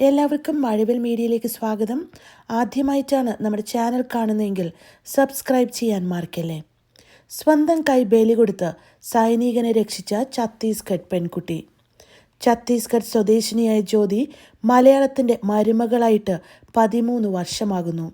എല്ലാവർക്കും മഴവിൽ മീഡിയയിലേക്ക് സ്വാഗതം. ആദ്യമായിട്ടാണ് നമ്മുടെ ചാനൽ കാണുന്നതെങ്കിൽ സബ്സ്ക്രൈബ് ചെയ്യാൻ മറക്കല്ലേ. സ്വന്തം കൈ ബലി കൊടുത്ത് സൈനികനെ രക്ഷിച്ച ഛത്തീസ്ഗഡ് പെൺകുട്ടി. ഛത്തീസ്ഗഡ് സ്വദേശിനിയായ ജ്യോതി മലയാളത്തിന്റെ മരുമകളായിട്ട് പതിമൂന്ന് വർഷമാകുന്നു.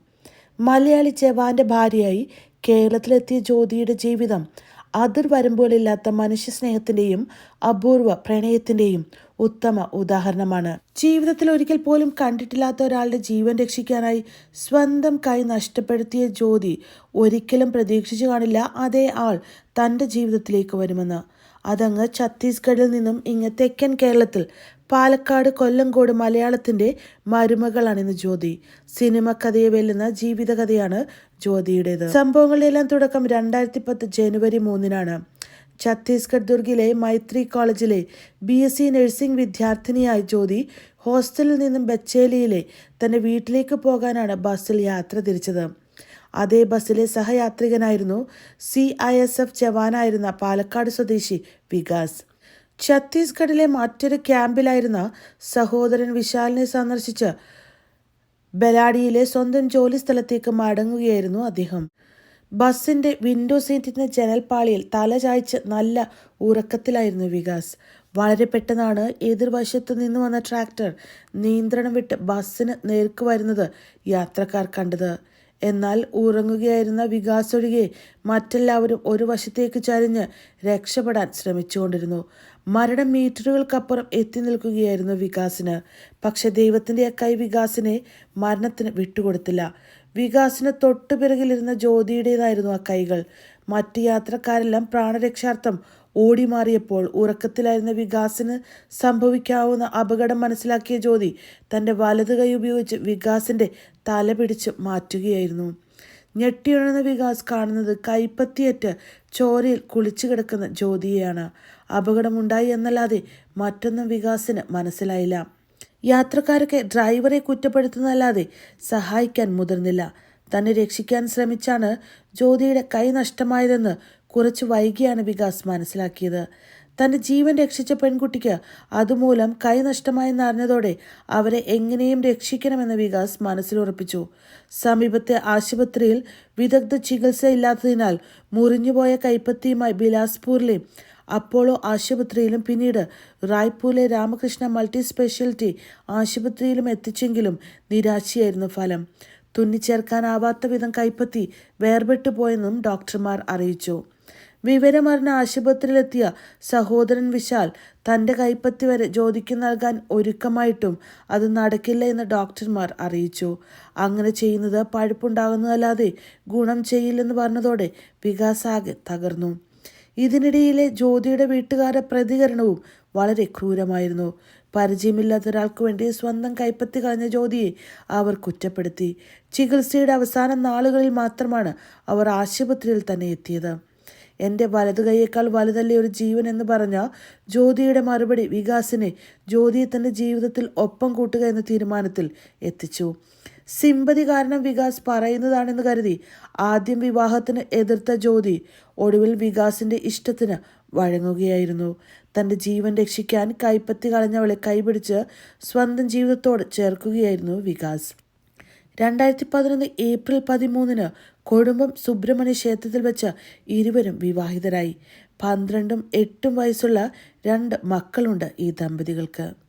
മലയാളി ജവാന്റെ ഭാര്യയായി കേരളത്തിലെത്തിയ ജ്യോതിയുടെ ജീവിതം അതിർവരമ്പുകളില്ലാത്ത മനുഷ്യസ്നേഹത്തിന്റെയും അപൂർവ പ്രണയത്തിന്റെയും ഉത്തമ ഉദാഹരണമാണ്. ജീവിതത്തിൽ ഒരിക്കൽ പോലും കണ്ടിട്ടില്ലാത്ത ഒരാളുടെ ജീവൻ രക്ഷിക്കാനായി സ്വന്തം കൈ നഷ്ടപ്പെടുത്തിയ ജ്യോതി ഒരിക്കലും പ്രതീക്ഷിച്ചു കാണില്ല അതേ ആൾ തന്റെ ജീവിതത്തിലേക്ക് വരുമെന്ന്. അതങ്ങ് ഛത്തീസ്ഗഡിൽ നിന്നും ഇങ്ങ് തെക്കൻ കേരളത്തിൽ പാലക്കാട് കൊല്ലങ്കോട് മലയാളത്തിന്റെ മരുമകളാണിന്ന് ജ്യോതി. സിനിമ കഥയെ വെല്ലുന്ന ജീവിതകഥയാണ് ജ്യോതിയുടേത്. സംഭവങ്ങളുടെ എല്ലാം തുടക്കം രണ്ടായിരത്തി പത്ത് ജനുവരി മൂന്നിനാണ്. ഛത്തീസ്ഗഡ് ദുർഗിലെ മൈത്രി കോളേജിലെ ബി എസ് സി നഴ്സിംഗ് വിദ്യാർത്ഥിനിയായ ജ്യോതി ഹോസ്റ്റലിൽ നിന്നും ബച്ചേലിയിലെ തന്റെ വീട്ടിലേക്ക് പോകാനാണ് ബസ്സിൽ യാത്ര തിരിച്ചത്. അതേ ബസ്സിലെ സഹയാത്രികനായിരുന്നു സി ഐ എസ് എഫ് ജവാനായിരുന്ന പാലക്കാട് സ്വദേശി വികാസ്. ഛത്തീസ്ഗഡിലെ മറ്റൊരു ക്യാമ്പിലായിരുന്ന സഹോദരൻ വിശാലിനെ സന്ദർശിച്ച് ബലാഡിയിലെ സ്വന്തം ജോലി സ്ഥലത്തേക്ക് മടങ്ങുകയായിരുന്നു അദ്ദേഹം. ബസ്സിന്റെ വിൻഡോ ജനൽപ്പാളിയിൽ തല ചായ്ച്ച് നല്ല ഉറക്കത്തിലായിരുന്നു വികാസ്. വളരെ പെട്ടെന്നാണ് എതിർവശത്ത് നിന്ന് വന്ന ട്രാക്ടർ നിയന്ത്രണം വിട്ട് ബസ്സിന് നേർക്ക് വരുന്നത് യാത്രക്കാർ കണ്ടത്. എന്നാൽ ഉറങ്ങുകയായിരുന്ന വികാസ് ഒഴികെ മറ്റെല്ലാവരും ഒരു വശത്തേക്ക് ചരിഞ്ഞ് രക്ഷപ്പെടാൻ ശ്രമിച്ചുകൊണ്ടിരുന്നു. മരണം മീറ്ററുകൾക്കപ്പുറം എത്തി നിൽക്കുകയായിരുന്നു വികാസിന്. പക്ഷെ ദൈവത്തിന്റെ കൈ വികാസിനെ മരണത്തിന് വിട്ടുകൊടുത്തില്ല. വികാസിന് തൊട്ടുപിറകിലിരുന്ന ജ്യോതിയുടേതായിരുന്നു ആ കൈകൾ. മറ്റു യാത്രക്കാരെല്ലാം പ്രാണരക്ഷാർത്ഥം ഓടിമാറിയപ്പോൾ ഉറക്കത്തിലായിരുന്ന വികാസിന് സംഭവിക്കാവുന്ന അപകടം മനസ്സിലാക്കിയ ജ്യോതി തന്റെ വലത് കൈ ഉപയോഗിച്ച് വികാസിന്റെ തല പിടിച്ച് മാറ്റുകയായിരുന്നു. ഞെട്ടിയുണർന്ന വികാസ് കാണുന്നത് കൈപ്പത്തിയേറ്റ് ചോരയിൽ കുളിച്ചു കിടക്കുന്ന ജ്യോതിയെയാണ്. അപകടമുണ്ടായി എന്നല്ലാതെ മറ്റൊന്നും വികാസിന് മനസ്സിലായില്ല. യാത്രക്കാരൊക്കെ ഡ്രൈവറെ കുറ്റപ്പെടുത്തുന്നതല്ലാതെ സഹായിക്കാൻ മുതിർന്നില്ല. തന്നെ രക്ഷിക്കാൻ ശ്രമിച്ചാണ് ജ്യോതിയുടെ കൈ നഷ്ടമായതെന്ന് കുറച്ച് വൈകിയാണ് വികാസ് മനസ്സിലാക്കിയത്. തന്റെ ജീവൻ രക്ഷിച്ച പെൺകുട്ടിക്ക് അതുമൂലം കൈ നഷ്ടമായെന്ന് അറിഞ്ഞതോടെ അവരെ എങ്ങനെയും രക്ഷിക്കണമെന്ന് വികാസ് മനസ്സിലുറപ്പിച്ചു സമീപത്തെ ആശുപത്രിയിൽ വിദഗ്ധ ചികിത്സ ഇല്ലാത്തതിനാൽ മുറിഞ്ഞുപോയ കൈപ്പത്തിയുമായി ബിലാസ്പൂരിലെ അപ്പോളോ ആശുപത്രിയിലും പിന്നീട് റായ്പൂരിലെ രാമകൃഷ്ണ മൾട്ടി സ്പെഷ്യാലിറ്റി ആശുപത്രിയിലും എത്തിച്ചെങ്കിലും നിരാശയായിരുന്നു ഫലം. തുന്നിച്ചേർക്കാനാവാത്ത വിധം കൈപ്പത്തി വേർപെട്ടു പോയെന്നും ഡോക്ടർമാർ അറിയിച്ചു. വിവരമറിഞ്ഞ ആശുപത്രിയിലെത്തിയ സഹോദരൻ വിശാൽ തന്റെ കൈപ്പത്തി വരെ ജ്യോതിക്ക് നൽകാൻ ഒരുക്കമായിട്ടും അത് നടക്കില്ല എന്ന് ഡോക്ടർമാർ അറിയിച്ചു. അങ്ങനെ ചെയ്യുന്നത് പഴുപ്പുണ്ടാകുന്നതല്ലാതെ ഗുണം ചെയ്യില്ലെന്ന് പറഞ്ഞതോടെ വികാസാകെ തകർന്നു. ഇതിനിടയിലെ ജ്യോതിയുടെ വീട്ടുകാരുടെ പ്രതികരണവും വളരെ ക്രൂരമായിരുന്നു. പരിചയമില്ലാത്ത ഒരാൾക്ക് വേണ്ടി സ്വന്തം കൈപ്പത്തി കളഞ്ഞ ജ്യോതിയെ അവർ കുറ്റപ്പെടുത്തി. ചികിത്സയുടെ അവസാന നാളുകളിൽ മാത്രമാണ് അവർ ആശുപത്രിയിൽ തന്നെ എത്തിയത്. എന്റെ വലതു കൈയേക്കാൾ വലുതല്ലേ ഒരു ജീവൻ എന്ന് പറഞ്ഞ ജ്യോതിയുടെ മറുപടി വികാസിനെ ജ്യോതിയെ തന്റെ ജീവിതത്തിൽ ഒപ്പം കൂട്ടുക എന്ന തീരുമാനത്തിൽ എത്തിച്ചു. സിമ്പതി കാരണം വികാസ് പറയുന്നതാണെന്ന് കരുതി. ആദ്യം വിവാഹത്തിന് എതിർത്ത ജ്യോതി ഒടുവിൽ വികാസിന്റെ ഇഷ്ടത്തിന് വഴങ്ങുകയായിരുന്നു. തന്റെ ജീവൻ രക്ഷിക്കാൻ കൈപ്പത്തി കളഞ്ഞവളെ കൈപിടിച്ച് സ്വന്തം ജീവിതത്തോട് ചേർക്കുകയായിരുന്നു വികാസ്. രണ്ടായിരത്തി പതിനൊന്ന് ഏപ്രിൽ പതിമൂന്നിന് കൊടുമ്പം സുബ്രഹ്മണ്യ ക്ഷേത്രത്തിൽ വെച്ച് ഇരുവരും വിവാഹിതരായി. പന്ത്രണ്ടും എട്ടും വയസ്സുള്ള രണ്ട് മക്കളുണ്ട് ഈ ദമ്പതികൾക്ക്.